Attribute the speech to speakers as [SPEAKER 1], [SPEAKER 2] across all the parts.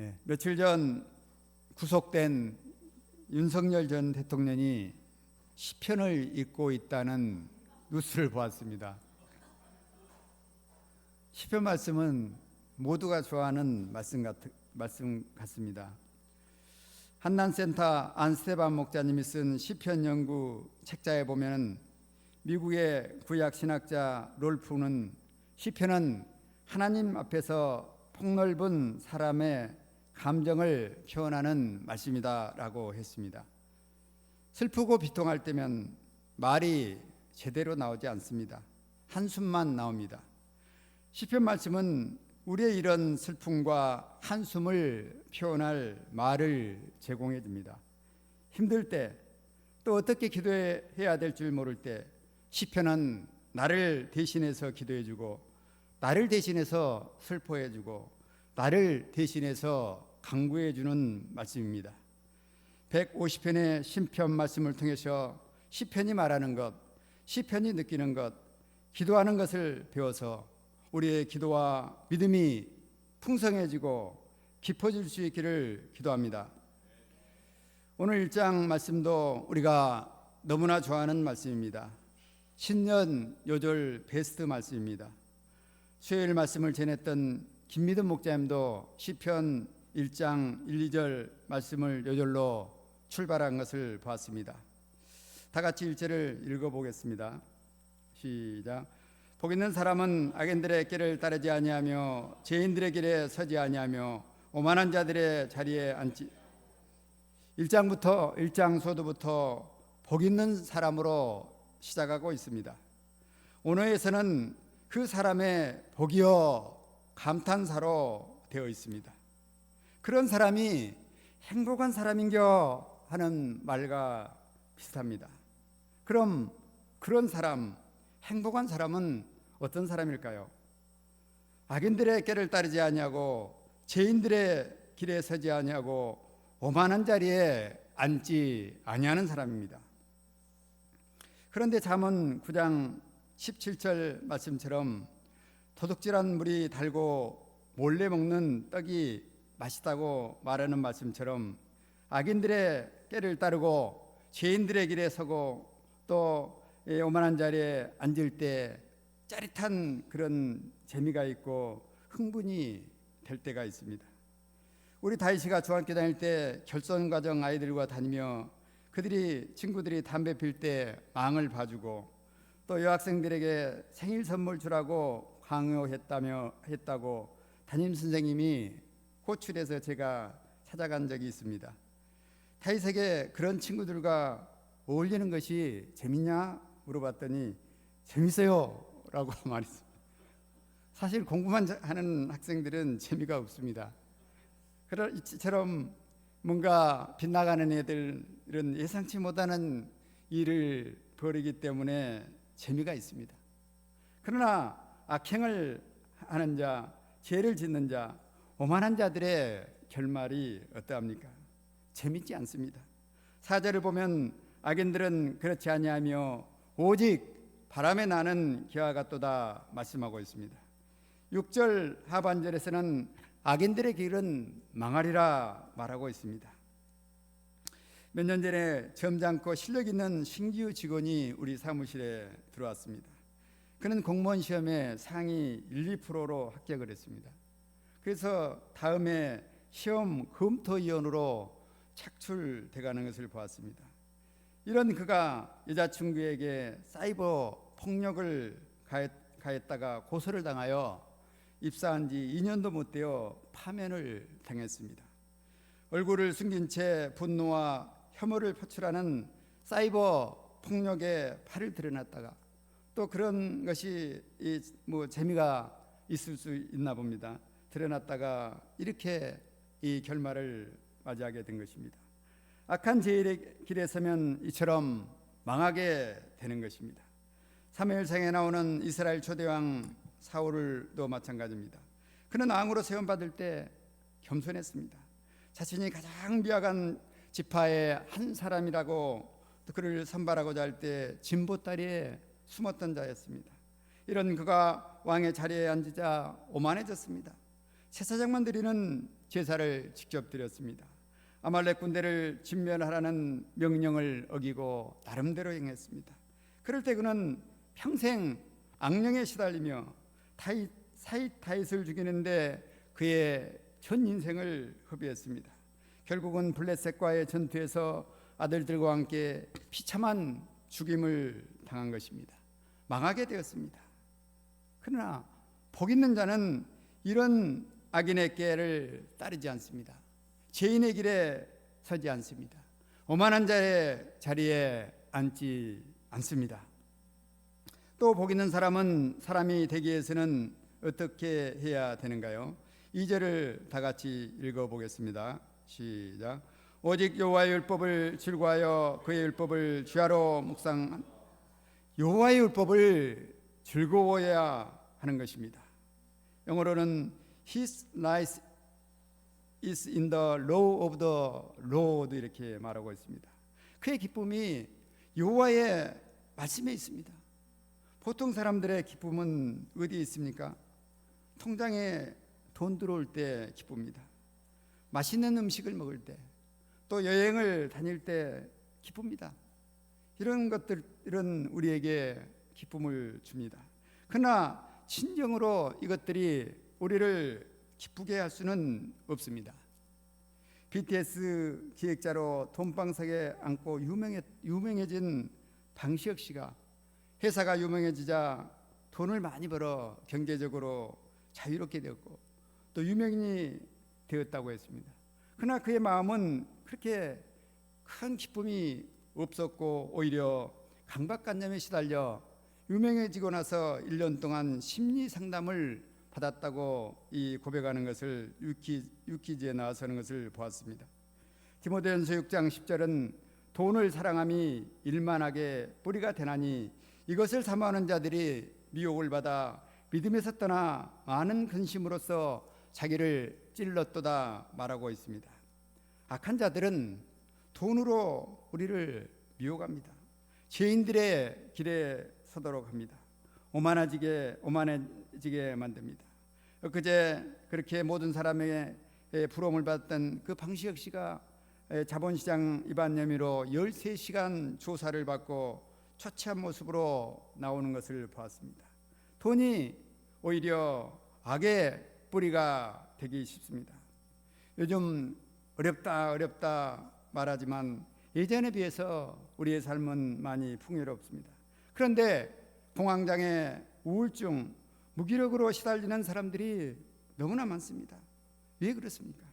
[SPEAKER 1] 예, 며칠 전 구속된 윤석열 전 대통령이 시편을 읽고 있다는 뉴스를 보았습니다. 시편 말씀은 모두가 좋아하는 말씀 같 말씀 같습니다. 한난센터 안스테반 목자님이 쓴 시편 연구 책자에 보면은 미국의 구약 신학자 롤프는 시편은 하나님 앞에서 폭넓은 사람의 감정을 표현하는 말씀이다라고 했습니다. 슬프고 비통할 때면 말이 제대로 나오지 않습니다. 한숨만 나옵니다. 시편 말씀은 우리의 이런 슬픔과 한숨을 표현할 말을 제공해 줍니다. 힘들 때 또 어떻게 기도해야 될 줄 모를 때 시편은 나를 대신해서 기도해 주고 나를 대신해서 슬퍼해 주고 나를 대신해서 강구해 주는 말씀입니다. 150편의 신편 말씀을 통해서 시편이 말하는 것, 시편이 느끼는 것, 기도하는 것을 배워서 우리의 기도와 믿음이 풍성해지고 깊어질 수 있기를 기도합니다. 오늘 1장 말씀도 우리가 너무나 좋아하는 말씀입니다. 신년 요절 베스트 말씀입니다. 수요일 말씀을 전했던 김미든 목자님도 시편 1장 1, 2절 말씀을 요절로 출발한 것을 보았습니다. 다 같이 일절을 읽어보겠습니다. 시작. 복 있는 사람은 악인들의 길을 따르지 아니하며 죄인들의 길에 서지 아니하며 오만한 자들의 자리에 앉지 1장부터 1장 소도부터 복 있는 사람으로 시작하고 있습니다. 오너에서는 그 사람의 복이여 감탄사로 되어 있습니다. 그런 사람이 행복한 사람인겨 하는 말과 비슷합니다. 그럼 그런 사람, 행복한 사람은 어떤 사람일까요? 악인들의 길을 따르지 아니하고 죄인들의 길에 서지 아니하고 오만한 자리에 앉지 아니하는 사람입니다. 그런데 잠언 9장 17절 말씀처럼 도둑질한 물이 달고 몰래 먹는 떡이 맛있다고 말하는 말씀처럼 악인들의 깨를 따르고 죄인들의 길에 서고 또 오만한 자리에 앉을 때 짜릿한 그런 재미가 있고 흥분이 될 때가 있습니다. 우리 다이씨가 중학교 다닐 때 결선 과정 아이들과 다니며 그들이 친구들이 담배 필 때 망을 봐주고 또 여학생들에게 생일 선물 주라고 강요했다며 했다고 담임 선생님이 호출해서 제가 찾아간 적이 있습니다. 다윗에게 그런 친구들과 어울리는 것이 재밌냐 물어봤더니 재밌어요라고 말했습니다. 사실 공부만 하는 학생들은 재미가 없습니다. 그런 이처럼 뭔가 빗나가는 애들은 예상치 못하는 일을 벌이기 때문에 재미가 있습니다. 그러나 악행을 하는 자, 죄를 짓는 자, 오만한 자들의 결말이 어떠합니까? 재밌지 않습니다. 사절을 보면 악인들은 그렇지 아니하며 오직 바람에 나는 기와 같도다 말씀하고 있습니다. 6절 하반절에서는 악인들의 길은 망하리라 말하고 있습니다. 몇 년 전에 점잖고 실력 있는 신규 직원이 우리 사무실에 들어왔습니다. 그는 공무원 시험에 상위 1, 2%로 합격을 했습니다. 그래서 다음에 시험 검토위원으로 착출돼 가는 것을 보았습니다. 이런 그가 여자친구에게 사이버 폭력을 가했, 다가 고소를 당하여 입사한 지 2년도 못 되어 파면을 당했습니다. 얼굴을 숨긴 채 분노와 혐오를 표출하는 사이버 폭력에 팔을 드러났다가 또 그런 것이 뭐 재미가 있을 수 있나 봅니다. 드러났다가 이렇게 이 결말을 맞이하게 된 것입니다. 악한 제일의 길에 서면 이처럼 망하게 되는 것입니다. 사무엘상에 나오는 이스라엘 초대왕 사울도 마찬가지입니다. 그는 왕으로 세움 받을 때 겸손했습니다. 자신이 가장 미약한 지파의 한 사람이라고 그를 선발하고자 할 때 진보다리에 숨었던 자였습니다. 이런 그가 왕의 자리에 앉으자 오만해졌습니다. 제사장만 드리는 제사를 직접 드렸습니다. 아말렉 군대를 진멸하라는 명령을 어기고 나름대로 행했습니다. 그럴 때 그는 평생 악령에 시달리며 타이, 사이타잇을 죽이는데 그의 전 인생을 허비했습니다. 결국은 블레셋과의 전투에서 아들들과 함께 비참한 죽임을 당한 것입니다. 망하게 되었습니다. 그러나 복 있는 자는 이런 악인의 깨를 따르지 않습니다. 죄인의 길에 서지 않습니다. 오만한 자의 자리에 앉지 않습니다. 또 복 있는 사람은 사람이 되기 위해서는 어떻게 해야 되는가요? 2절을 다 같이 읽어 보겠습니다. 시작. 오직 여호와의 율법을 즐거하여 그의 율법을 주야로 묵상 여호와의 율법을 즐거워해야 하는 것입니다. 영어로는 His life is in the law of the Lord 이렇게 말하고 있습니다. 그의 기쁨이 여호와의 말씀에 있습니다. 보통 사람들의 기쁨은 어디에 있습니까? 통장에 돈 들어올 때 기쁩니다. 맛있는 음식을 먹을 때, 또 여행을 다닐 때 기쁩니다. 이런 것들은 우리에게 기쁨을 줍니다. 그러나 진정으로 이것들이 우리를 기쁘게 할 수는 없습니다. BTS 기획자로 돈방석에 앉고 유명해, 유명해진 방시혁 씨가 회사가 유명해지자 돈을 많이 벌어 경제적으로 자유롭게 되었고 또 유명인이 되었다고 했습니다. 그러나 그의 마음은 그렇게 큰 기쁨이 없었고 오히려 강박관념에 시달려 유명해지고 나서 1년 동안 심리 상담을 받았다고 이 고백하는 것을 유키, 유키즈에 나와서는 것을 보았습니다. 디모데전서 6장 10절은 돈을 사랑함이 일만하게 뿌리가 되나니 이것을 사모하는 자들이 미혹을 받아 믿음에서 떠나 많은 근심으로써 자기를 찔렀도다 말하고 있습니다. 악한 자들은 돈으로 우리를 미혹합니다. 죄인들의 길에 서도록 합니다. 오만해지게 오만해지게 만듭니다. 그제 그렇게 모든 사람에게 부러움을 받던 그 방시혁 씨가 자본시장 위반 혐의로 13시간 조사를 받고 처치한 모습으로 나오는 것을 보았습니다. 돈이 오히려 악의 뿌리가 되기 쉽습니다. 요즘 어렵다 어렵다 말하지만 예전에 비해서 우리의 삶은 많이 풍요롭습니다. 그런데 공황장애, 우울증, 무기력으로 시달리는 사람들이 너무나 많습니다. 왜 그렇습니까?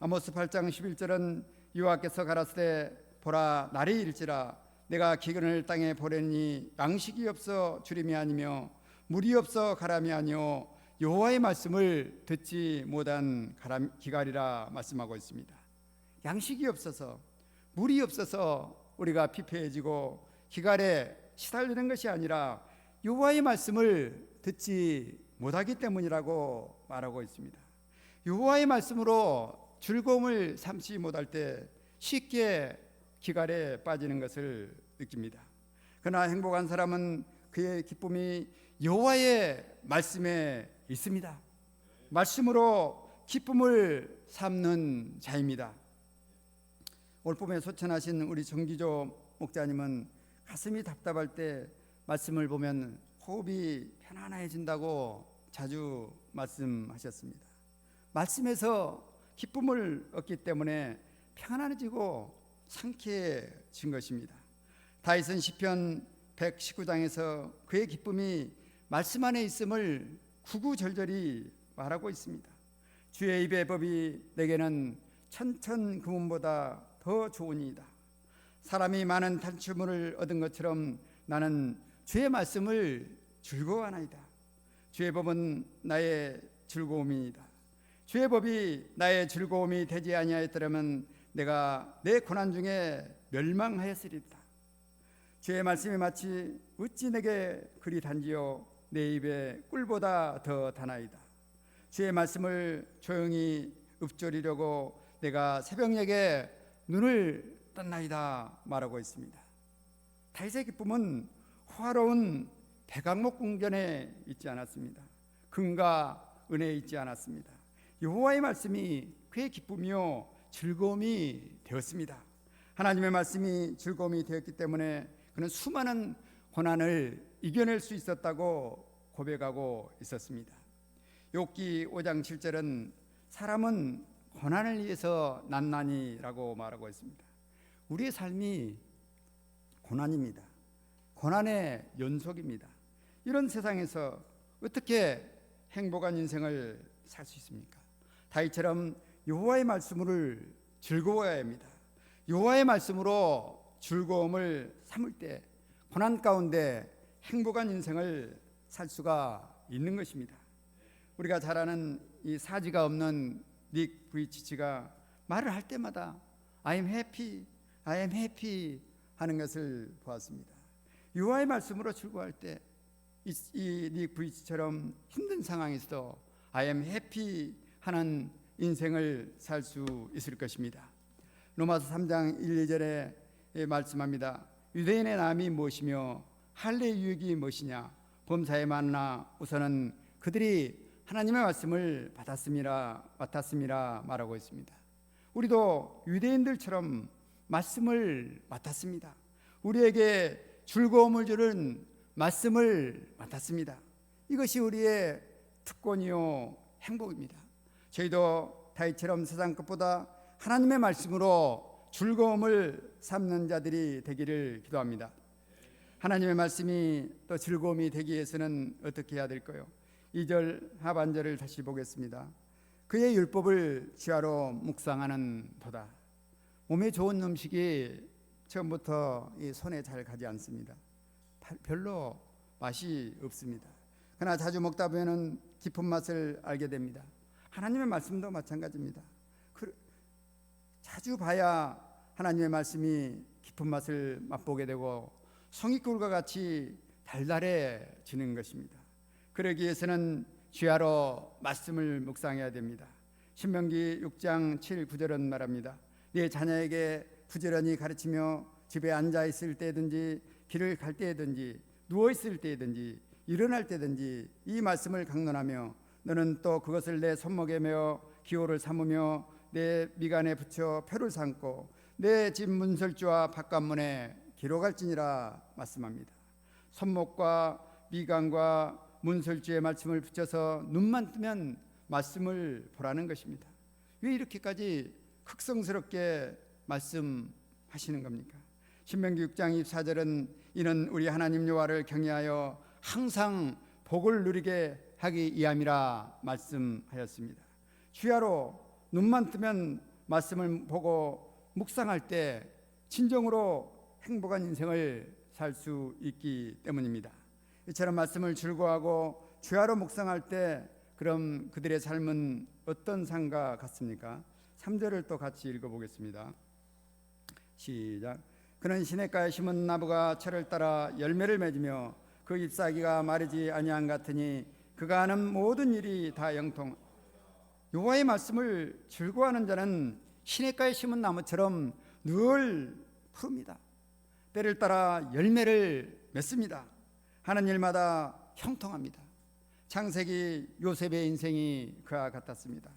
[SPEAKER 1] 아모스 8장 11절은 여호와께서 가라사대 보라 날이 일지라 내가 기근을 땅에 보내니 양식이 없어 주림이 아니며 물이 없어 가람이 아니요 여호와의 말씀을 듣지 못한 가람, 기갈이라 말씀하고 있습니다. 양식이 없어서 물이 없어서 우리가 피폐해지고 기갈에 시달리는 것이 아니라 여호와의 말씀을 듣지 못하기 때문이라고 말하고 있습니다. 여호와의 말씀으로 즐거움을 삼지 못할 때 쉽게 기갈에 빠지는 것을 느낍니다. 그러나 행복한 사람은 그의 기쁨이 여호와의 말씀에 있습니다. 말씀으로 기쁨을 삼는 자입니다. 올 봄에 소천하신 우리 정기조 목자님은 가슴이 답답할 때 말씀을 보면 호흡이 편안해진다고 자주 말씀하셨습니다. 말씀에서 기쁨을 얻기 때문에 편안해지고 상쾌해진 것입니다. 다윗은 시편 119장에서 그의 기쁨이 말씀 안에 있음을 구구절절히 말하고 있습니다. 주의 입의 법이 내게는 천천 금은보다 더 좋으니이다. 사람이 많은 탈취물을 얻은 것처럼 나는 주의 말씀을 즐거워하나이다. 주의 법은 나의 즐거움이다. 주의 법이 나의 즐거움이 되지 아니하였더라면 내가 내 고난 중에 멸망하였으리다. 주의 말씀이 마치 어찌 내게 그리 단지요 내 입에 꿀보다 더 다나이다. 주의 말씀을 조용히 읊조리려고 내가 새벽녘에 눈을 떴나이다 말하고 있습니다. 다윗의 기쁨은 화로운 백악목 궁전에 있지 않았습니다. 금과 은혜에 있지 않았습니다. 여호와의 말씀이 그의 기쁨이요 즐거움이 되었습니다. 하나님의 말씀이 즐거움이 되었기 때문에 그는 수많은 고난을 이겨낼 수 있었다고 고백하고 있었습니다. 욥기 5장 7절은 사람은 고난을 위해서 난난이라고 말하고 있습니다. 우리의 삶이 고난입니다. 고난의 연속입니다. 이런 세상에서 어떻게 행복한 인생을 살 수 있습니까? 다윗처럼 여호와의 말씀을 즐거워야 합니다. 여호와의 말씀으로 즐거움을 삼을 때 고난 가운데 행복한 인생을 살 수가 있는 것입니다. 우리가 잘 아는 이 사지가 없는 닉 브이치치가 말을 할 때마다 I am happy, I am happy 하는 것을 보았습니다. 여호와의 말씀으로 즐거워할 때 이닉 브이치처럼 힘든 상황에서도 I am happy 하는 인생을 살 수 있을 것입니다. 로마서 3장 1, 2절에 말씀합니다. 유대인의 남이 무엇이며 할례 유익이 무엇이냐? 범사에 만나 우선은 그들이 하나님의 말씀을 받았음이라 맡았음이라 말하고 있습니다. 우리도 유대인들처럼 말씀을 맡았습니다. 우리에게 즐거움을 주는 말씀을 맡았습니다. 이것이 우리의 특권이요 행복입니다. 저희도 다윗처럼 세상 것보다 하나님의 말씀으로 즐거움을 삼는 자들이 되기를 기도합니다. 하나님의 말씀이 또 즐거움이 되기 위해서는 어떻게 해야 될까요? 2절 하반절을 다시 보겠습니다. 그의 율법을 지하로 묵상하는 도다. 몸에 좋은 음식이 처음부터 손에 잘 가지 않습니다. 별로 맛이 없습니다. 그러나 자주 먹다 보면 깊은 맛을 알게 됩니다. 하나님의 말씀도 마찬가지입니다. 자주 봐야 하나님의 말씀이 깊은 맛을 맛보게 되고 성의꿀과 같이 달달해지는 것입니다. 그러기 위해서는 주야로 말씀을 묵상해야 됩니다. 신명기 6장 7, 9절은 말합니다. 네 자녀에게 부지런히 가르치며 집에 앉아 있을 때든지 길을 갈 때든지 누워 있을 때든지 일어날 때든지 이 말씀을 강론하며 너는 또 그것을 내 손목에 메어 기호를 삼으며 내 미간에 붙여 표를 삼고 내 집 문설주와 바깥문에 기록할지니라 말씀합니다. 손목과 미간과 문설주의 말씀을 붙여서 눈만 뜨면 말씀을 보라는 것입니다. 왜 이렇게까지 극성스럽게 말씀하시는 겁니까? 신명기 6장 24절은 이는 우리 하나님 여호와를 경외하여 항상 복을 누리게 하기 위함이라 말씀하였습니다. 주야로 눈만 뜨면 말씀을 보고 묵상할 때 진정으로 행복한 인생을 살 수 있기 때문입니다. 이처럼 말씀을 즐거워하고 주야로 묵상할 때 그럼 그들의 삶은 어떤 삶과 같습니까? 3절을 또 같이 읽어보겠습니다. 시작. 그는 시냇가에 심은 나무가 철을 따라 열매를 맺으며 그 잎사귀가 마르지 아니한 같으니 그가 하는 모든 일이 다 영통. 여호와의 말씀을 즐거워하는 자는 시냇가에 심은 나무처럼 늘 푸릅니다. 때를 따라 열매를 맺습니다. 하는 일마다 형통합니다. 창세기 요셉의 인생이 그와 같았습니다.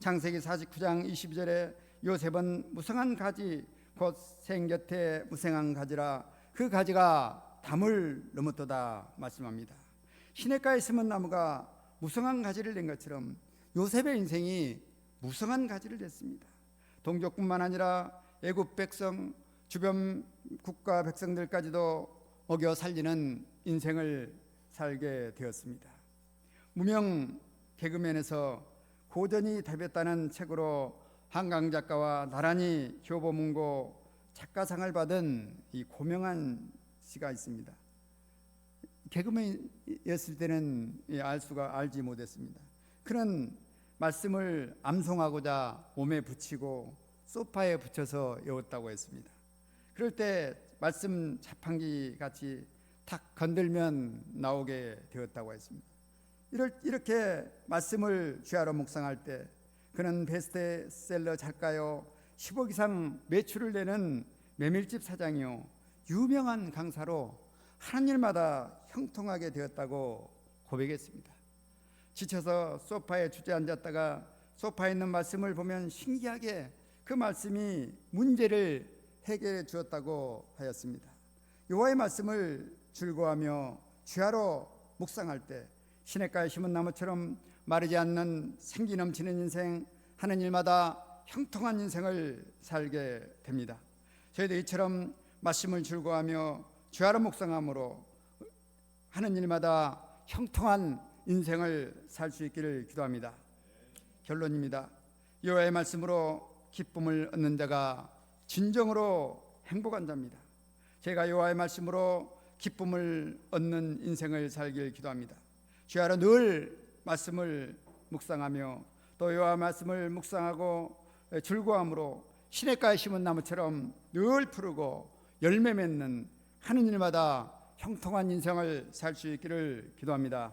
[SPEAKER 1] 창세기 49장 22절에 요셉은 무성한 가지 곧 생곁에 무생한 가지라 그 가지가 담을 넘었도다 말씀합니다. 시냇가에 심은 나무가 무성한 가지를 낸 것처럼 요셉의 인생이 무성한 가지를 냈습니다. 동족뿐만 아니라 애굽 백성 주변 국가 백성들까지도 어겨 살리는 인생을 살게 되었습니다. 무명 개그맨에서 고전이 답했다는 책으로 한강 작가와 나란히 교보문고 작가상을 받은 이 고명한 씨가 있습니다. 개그맨이었을 때는 알 수가 알지 못했습니다. 그런 말씀을 암송하고자 몸에 붙이고 소파에 붙여서 외웠다고 했습니다. 그럴 때 말씀 자판기 같이 탁 건들면 나오게 되었다고 했습니다. 이렇게 말씀을 주야로 묵상할 때 그는 베스트셀러 작가요 10억 이상 매출을 내는 메밀집 사장이요 유명한 강사로 하는 일마다 형통하게 되었다고 고백했습니다. 지쳐서 소파에 주저앉았다가 소파에 있는 말씀을 보면 신기하게 그 말씀이 문제를 해결해 주었다고 하였습니다. 여호와의 말씀을 즐거워하며 주야로 묵상할 때 시냇가에 심은 나무처럼 마르지 않는 생기 넘치는 인생 하는 일마다 형통한 인생을 살게 됩니다. 저희도 이처럼 말씀을 즐거워하며 주야로 묵상함으로 하는 일마다 형통한 인생을 살 수 있기를 기도합니다. 결론입니다. 여호와의 말씀으로 기쁨을 얻는 자가 진정으로 행복한 자입니다. 제가 여호와의 말씀으로 기쁨을 얻는 인생을 살길 기도합니다. 주야로 늘 말씀을 묵상하며 또 여호와 말씀을 묵상하고 즐거움으로 시냇가에 심은 나무처럼 늘 푸르고 열매 맺는 하는 일마다 형통한 인생을 살 수 있기를 기도합니다.